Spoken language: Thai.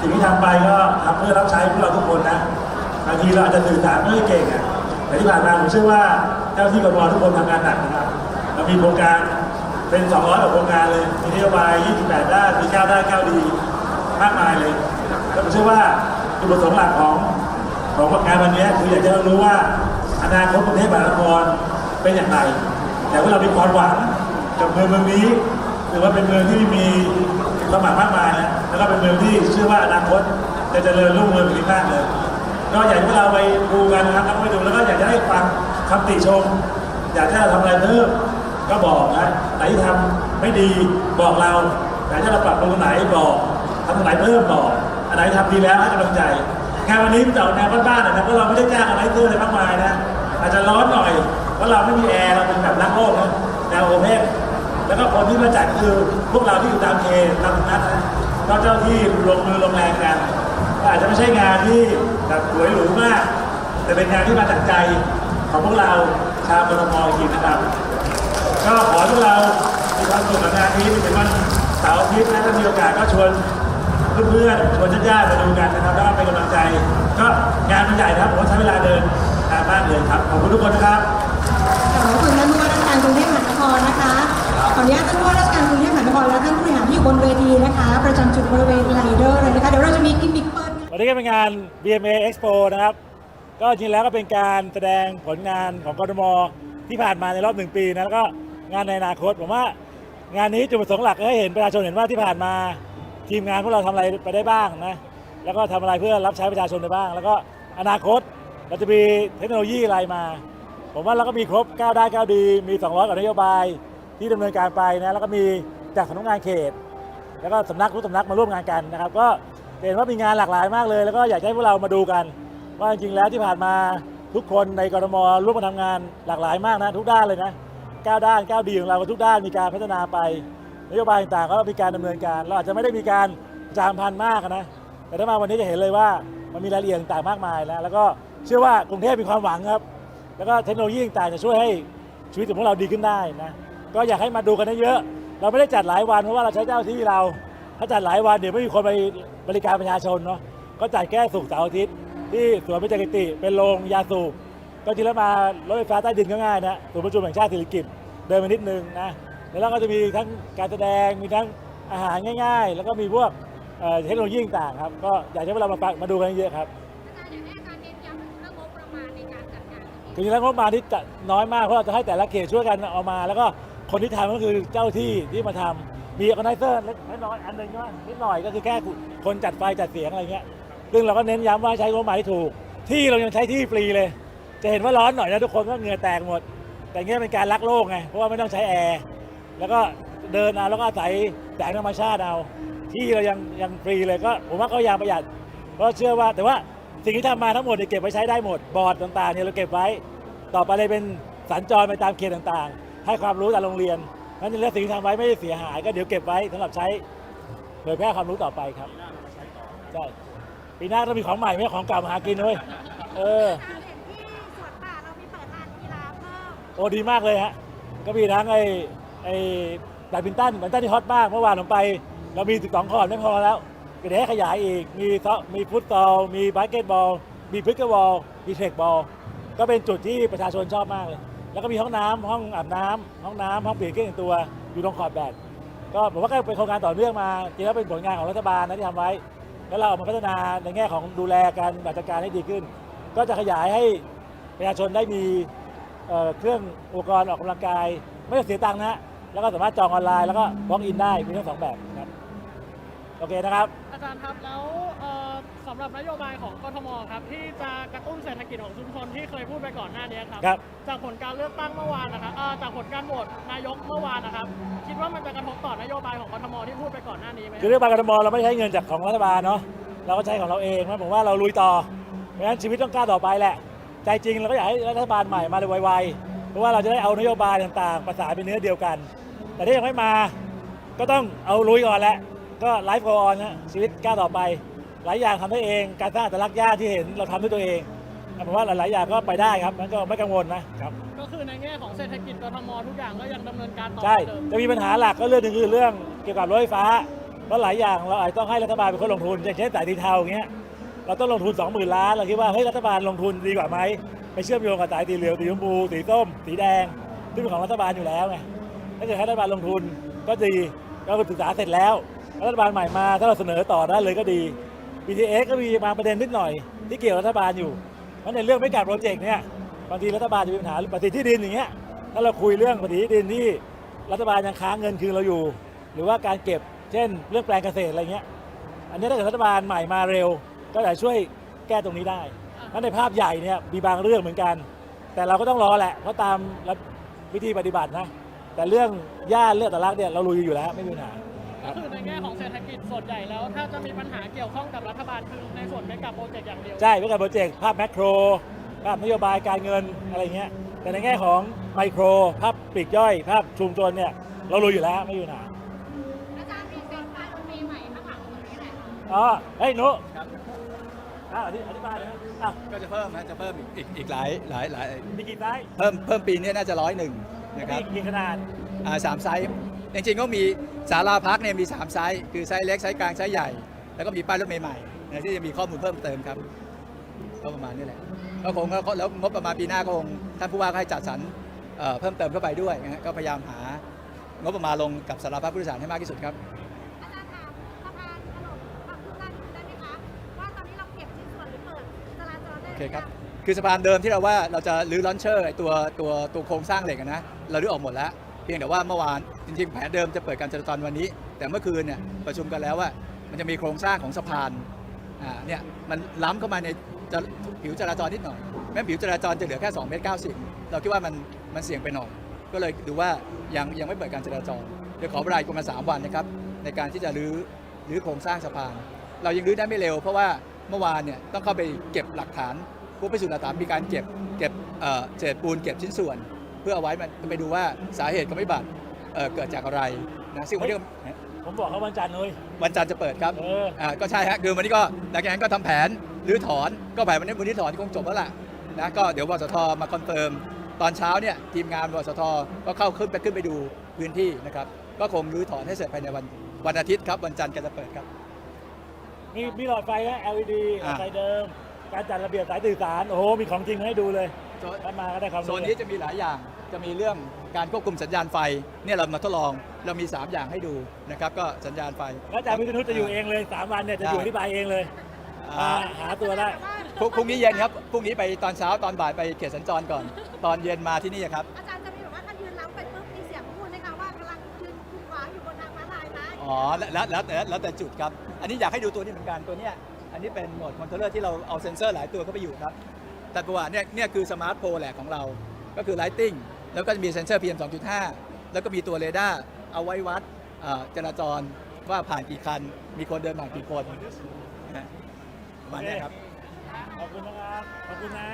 สิ่งที่ทำไปก็ทำเพื่อรับใช้พวกเราทุกคนนะบางทีเราอาจจะสื่อสารไม่เก่งอะแต่ที่ผ่านมาผมเชื่อว่าเจ้าที่กรมทุกคนทำงานหนักนะครับเรามีโครงการเป็น 200กว่าโครงการเลยมีนโยบาย 28 ด้านมี9ด้าน9ดีมากมายเลยแล้วผมเชื่อว่าจุดประสงค์หลักของของงานวันนี้คืออยากจะรู้ว่าอนาคตกรุงเทพมหานครเป็นอย่างไร แต่ว่าเรามีความหวังกับเมืองเมืองนี้ถือว่าเป็นเมืองที่มีความหวังมากมาย แล้วก็เป็นเมืองที่เชื่อว่าอนาคตจะเจริญรุ่งเรืองไปมากเลยก็อยากให้พวกเราไปดูกันนะครับแล้วไปดูแล้วก็อยากจะให้ฟังคำติชม อยากให้เราทำอะไรเพิ่มก็บอกนะไหนที่ทำไม่ดีบอกเราไหนถ้เราปรับปรุงตรงไหนบอกทำตรงไหนเพิ่มบอกอันไหนทำดีแล้วให้กำลังใจงานวันนี้จะออกแนวบ้านๆนะครับเพราะเราไม่ได้จ้างอะไรเพิ่มอะไรมากมายนะอาจจะร้อนหน่อยเพราะเราไม่มีแอร์เราเป็นแบบรักโลกนะแนวโอเพนแล้วก็คนที่มาจัดคือพวกเราที่อยู่ตามเขตตามนัดนะ ก็เจ้าที่ลงมือลงแรงกันก็อาจจะไม่ใช่งานที่แบบสวยหรูมาก แต่เป็นงานที่มาจากใจของพวกเราชาวกรทมจริงนะครับ ก็ขอให้พวกเรามีความสุขกับงานนี้เป็นวันเสาร์อาทิตย์นะถ้ามีโอกาสก็ชวนเพื่อนๆชวนญาติๆมาดูกันนะครับแล้วก็เป็นกำลังใจ ก็งานมันใหญ่นะครับผมใช้เวลาเดินนานมากเลยครับขอบคุณทุกคนนะครับขอบคุณท่านผู้ว่าราชการกรุงเทพมหานครนะคะขออนุญาตท่านผู้ อยู่บนเวทีนะคะ ประจำจุดบริเวณไลเดอร์เลยนะคะ เดี๋ยวเราจะมีกิมมิคเปิดวันนี้ก็เป็นงาน BMA Expo นะครับ ก็จริงแล้วก็เป็นการแสดงผลงานของกรทมที่ผ่านมาในรอบหนึ่งปีนะแล้วก็งานในอนาคตผมว่างานนี้จุดประสงค์หลักก็ให้เห็นประชาชนเห็นว่าที่ผ่านมาทีมงานพวกเราทำอะไรไปได้บ้างนะแล้วก็ทำอะไรเพื่อรับใช้ประชาชนได้บ้าง แล้วก็อนาคตเราจะมีเทคโนโลยีอะไรมา ผมว่าเราก็มีครบ9ได้9ดี มี 200กว่านโยบายที่ดำเนินการไปนะแล้วก็มีจากสำนักงานเขต แล้วก็สำนักทุกสำนักมาร่วมงานกันนะครับ ก็เห็นว่ามีงานหลากหลายมากเลย แล้วก็อยากให้พวกเรามาดูกัน ว่าจริงๆแล้วที่ผ่านมาทุกคนในกรมร่วมมาทำงานหลากหลายมากนะทุกด้านเลยนะก้าวด้านก้าวดีของเราทุกด้านมีการพัฒนาไปนโยบายต่างๆก็มีการดำเนินการ เราอาจจะไม่ได้มีการจามพันมากนะแต่ถ้ามาวันนี้จะเห็นเลยว่ามันมีรายละเอียดต่างๆมากมายแล้วแล้วก็เชื่อว่ากรุงเทพมีความหวังครับ แล้วก็เทคโนโลยีต่างๆจะช่วยให้ชีวิตของพวกเราดีขึ้นได้นะก็อยากให้มาดูกันเยอะ เราไม่ได้จัดหลายวันเพราะว่าเราใช้เจ้าที่เรา ถ้าจัดหลายวันเดี๋ยวไม่มีคนไปบริการประชาชนเนาะก็จัดแค่สุกร์เสาร์อาทิตย์ที่สวนพิจักติ เป็นโรงยาสูบก็จริงแล้วมารถไฟฟ้าใต้ดินก็ง่ายนะศูนย์ประชุมแห่งชาติสิริกิติ์เดินมานิดนึงนะแล้วเราก็จะมีทั้งการแสดงมีทั้งอาหารง่าย ๆ แล้วก็มีพวกเอ่อเทคโนโลยีต่างๆครับก็อยากให้พวกเรามาฟังมาดูกันเยอะๆครับอาจารย์อยากให้อาจารย์เน้นย้ำถึงเรื่องงบประมาณในการจัดงานนี้คือจริงๆแล้วงบประมาณที่จะน้อยมากเพราะเราจะให้แต่ละเขตช่วยกันเอามา แล้วก็ คนที่ทำก็คือเจ้าที่ที่มาทำมีออแกไนเซอร์เล็กน้อยอันหนึ่งใช่ไหมนิดหน่อยก็คือแค่คนจัดไฟจัดเสียงอะไรเงี้ยซึ่งเราก็เน้นย้ำว่าใช้งบประมาณที่ถูก ที่เรายังใช้ที่ฟรีเลย จะเห็นว่าร้อนหน่อยนะทุกคนก็เหงื่อแตกหมด แต่เงี้ยเป็นการรักโลกไงเพราะว่าไม่ต้องใช้แอร์แล้วก็เดินเอาแล้วก็อาศัยแสงธรรมชาติเอาที่เรายังยังฟรีเลยก็ผมว่าก็ยังประหยัด เพราะเชื่อว่าแต่ว่าสิ่งที่ทำมาทั้งหมดเนี่ยเก็บไว้ใช้ได้หมดบอร์ดต่างๆเนี่ยเราเก็บไว้ ต่อไปเลยเป็นสัญจรไปตามเขตต่างๆ ให้ความรู้ตามโรงเรียนนั่นแล้วสิ่งที่ทำไว้ไม่ได้เสียหาย ก็เดี๋ยวเก็บไว้สำหรับใช้เผยแพร่ความรู้ต่อไปครับใช่ปีหน้าต้องมีของใหม่ไม่ใช่ของเก่ามาหากินเลยเอออาจารย์เห็นที่สวนป่าเรามีเปิดลานกีฬาเพิ่มโอ้ดีมากเลยฮะ ก็มีทั้งไอ้ไอ้แบดมินตันแบดมินตันที่ฮอตมาก เมื่อวานผมไป เรามี 12 คอร์ตไม่พอแล้วก็เดี๋ยวให้ขยายอีก มีซอมีฟุตซอลมีบาสเกตบอล มีพิกเกอร์บอล มีเทคบอล ก็เป็นจุดที่ประชาชนชอบมากเลย แล้วก็มีห้องน้ำห้องอาบน้ำห้องน้ำห้องเปลี่ยนเครื่องแต่งตัวอยู่ตรงขอบแบดก็ผมว่าก็เป็นโครงการต่อเนื่องมาจริงแล้วเป็นผลงานของรัฐบาลนะที่ทำไว้ แล้วเราเอามาพัฒนาในแง่ของดูแลการจัดการให้ดีขึ้น ก็จะขยายให้ประชาชนได้มีเอ่อเครื่องอุปกรณ์ออกกำลังกาย ไม่ต้องเสียตังค์นะฮะแล้วก็สามารถจองออนไลน์แล้วก็บล็อกอินได้มีทั้งสองแบบครับโอเคนะครับ อาจารย์ครับแล้วเอ่อสำหรับนโยบายของกทมครับที่จะกระตุ้น กิจของชุมชนที่เคยพูดไปก่อนหน้านี้ครับครับ จากผลการเลือกตั้งเมื่อวานนะครับเอ่อจากผลการโหวตนายกเมื่อวานนะครับ คิดว่ามันจะกระทบต่อนโยบายของกทมที่พูดไปก่อนหน้านี้ไหมคือเรื่องบางกทมเราไม่ใช้เงินจากของรัฐบาลเนาะเราก็ใช้ของเราเองนะผมว่าเราลุยต่อเพราะฉะนั้นชีวิตต้องกล้าต่อไปแหละ ใจจริงเราก็อยากให้รัฐบาลใหม่มาเลยไวๆเพราะว่าเราจะได้เอานโยบายต่างๆประสานเป็นเนื้อเดียวกัน แต่ถ้ายังไม่มาก็ต้องเอาลุยก่อนแหละก็ไลฟ์โกออนนะชีวิตก้าวต่อไป หลายอย่างทำได้เองการสร้างอัตลักษณ์ญาติที่เห็นเราทำด้วยตัวเอง ผมว่าหลาย ๆ อย่างก็ไปได้ครับมันก็ไม่กังวลนะครับก็คือในแง่ของเศรษฐกิจกทมทุกอย่างก็ยังดำเนินการต่อใช่เหมือนเดิมจะมีปัญหาหลักก็เรื่องหนึงคือเรื่องเกี่ยวกับรถไฟฟ้าเพราะหลายอย่างเราอาจจะต้องให้รัฐบาลเป็นคนลงทุนอย่างเช่นสายสีเทาอย่างเงี้ยเราต้องลงทุน 20,000 ล้านเราคิดว่าเฮ้ยรัฐบาลลงทุนดีกว่าไหมไปเชื่อมโยงกับสายสีเหลืองสีชมพูสีส้มสีแดงที่เป็นของรัฐบาลอยู่แล้วไงถ้าเกิดให้รัฐบาลลงทุนก็ดีก็ศึกษาเสร็จแล้วรัฐบาลใหม่มาถ้าเราเสนอต่อได้เลยก็ดี BTS ก็มีบางประเด็นนิดหน่อย ที่เกี่ยวกับรัฐบาลอยู่ เพราะในเรื่องไม่การโปรเจกต์เนี่ยบางทีรัฐบาลจะมีปัญหาปฏิที่ดินอย่างเงี้ยถ้าเราคุยเรื่องปฏิที่ดินที่รัฐบาลยังค้างเงินคืนเราอยู่ หรือว่าการเก็บเช่น เรื่องแปลงเกษตรอะไรเงี้ยอันนี้ถ้าเกิดรัฐบาลใหม่มาเร็ว ก็จะช่วยแก้ตรงนี้ได้เพราะในภาพใหญ่เนี่ยมีบางเรื่องเหมือนกัน แต่เราก็ต้องรอแหละเพราะตามวิธีปฏิบัตินะแต่เรื่องย่าเลือดตะลักเนี่ยเราลุยอยู่แล้วไม่มีปัญหา ส่วนใหญ่แล้วถ้าจะมีปัญหาเกี่ยวข้องกับรัฐบาลคือในส่วนเมกะโปรเจกต์อย่างเดียว ใช่เพื่อการโปรเจกต์ภาพแมกโครภาพนโยบายการเงินอะไรเงี้ยแต่ในแง่ของไมโครภาพปลีกย่อย ภาพชุมชนเนี่ยเราลุยอยู่แล้วไม่มีปัญหาอาจารย์มีเซ็นป้ายรถเมล์ใหม่ข้างหลังตรงนี้แหละอ๋อเฮ้ยหนุครับอ้าวอธิอธิบายเลยนะอ้าวก็จะเพิ่มนะจะเพิ่มอีกอีกอีกหลายหลายหลายมีกี่ไซส์เพิ่มเพิ่มปีนี้น่าจะร้อยหนึ่งนะครับมีกี่ขนาดอ่าสามไซส์ จริงๆก็มีศาลาพักเนี่ยมี 3 ไซส์คือไซส์เล็กไซส์กลางไซส์ใหญ่ แล้วก็มีป้ายรถเมล์ใหม่นะที่จะมีข้อมูลเพิ่มเติมครับก็ประมาณนี้แหละก็คงก็แล้วงบประมาณปีหน้าก็คงท่านผู้ว่าก็ให้จัดสรรเอ่อเพิ่มเติมเข้าไปด้วยนะฮะก็พยายามหางบประมาณลงกับสารพัดผู้โดยสารให้มากที่สุดครับอาจารย์ถามสะพานถนนความคืบหน้านิดนึงได้ไหมคะว่าตอนนี้เราเก็บชิ้นส่วนหรือเปิดจราจรได้โอหเครือครัยับงคือสะพานเดิมที่เราว่าเราจะรื้อลอนเชอร์ไอ้ตัวตัวตัวโครงสร้างเหล็กอะนะเรารื้อออกหมดแล้ว เพียงแต่ว่าเมื่อวาน จริงๆ แผนเดิมจะเปิดการจราจรวันนี้ แต่เมื่อคืนเนี่ยประชุมกันแล้วว่า มันจะมีโครงสร้างของสะพานอ่าเนี่ยมันล้ำเข้ามาในจะผิวจราจรนิดหน่อย แม้ผิวจราจรจะเหลือแค่2เมตร90 เราคิดว่ามันมันเสี่ยงไปหน่อย ก็เลยดูว่ายังยังไม่เปิดการจราจร เดี๋ยวขอเวลาอีกประมาณ3วันนะครับในการที่จะรื้อรื้อโครงสร้างสะพาน เรายังรื้อได้ไม่เร็ว เพราะว่าเมื่อวานเนี่ยต้องเข้าไปเก็บหลักฐานผู้พิสูจน์หลักฐานมีการเก็บเก็บเอ่อเศษปูนเก็บชิ้นส่วน เพื่อเอาไว้มันไปดูว่าสาเหตุของวิบัติ เอ่อเกิดจากอะไรนะซึ่งวันนี้ก็ผมบอกเขาวันจันทร์เลย วันจันทร์จะเปิดครับเอออ่าก็ใช่ฮะคือวันนี้ก็หลังจากนั้นก็ทำแผนหรือถอนก็แผนวันนี้วันนี้ถอนคงจบแล้วล่ะนะก็เดี๋ยววสทมาคอนเฟิร์มตอนเช้าเนี่ยทีมงานวสทก็เข้าขึ้นไปขึ้นไปดูพื้นที่นะครับก็คงรื้อถอนให้เสร็จภายในวันวันอาทิตย์ครับวันจันทร์ก็จะเปิดครับ มีมีหลอดไฟแล้ว LED หลอดอ่าไฟเดิม การจัดระเบียบสายสื่อสาร โอ้โห มีของจริงมาให้ดูเลย โซนถ้ามาก็ได้ความรู้ โซนนี้จะมีหลายอย่างจะมีเรื่องการควบคุมสัญญาณไฟเนี่ยเรามาทดลองเรามี 3 อย่างให้ดูนะครับก็สัญญาณไฟ แล้วอาจารย์วิษณุจะอยู่เองเลย3วันเนี่ยจะอยู่อธิบายเองเลยอ่ามาหาตัวได้ พรุ่งพรุ่งนี้เย็นครับพรุ่งนี้ไปตอนเช้าตอนบ่ายไปเขตสัญจรก่อน ตอนเย็นมาที่นี่ครับ อาจารย์จะมีแบบว่าถ้ายืนล้ำไปปุ๊บมีเสียงพูดไหมคะว่ากำลังยืนคูขวางอยู่บนทางม้าลายนะอ๋อแล้วแล้วแล้วแล้วแต่จุดครับ อันนี้อยากให้ดูตัวนี้เหมือนกันตัวเนี้ยอันนี้เป็นโหมดคอนโทรลเลอร์ที่เราเอาเซ็นเซอร์หลายตัวเข้าไปอยู่ครับ แต่ตัวเนี่ยเนี่ยคือสมาร์ทโพลแหละของเรา ก็คือไลติ้งแล้วก็จะมีเซ็นเซอร์ PM 2.5 แล้วก็มีตัวเรดาร์เอาไว้วัดเอ่อจราจรว่าผ่านกี่คัน มีคนเดินผ่านกี่คนนะฮะประมาณเนี้ยครับ ขอบคุณนะครับ ขอบคุณนะ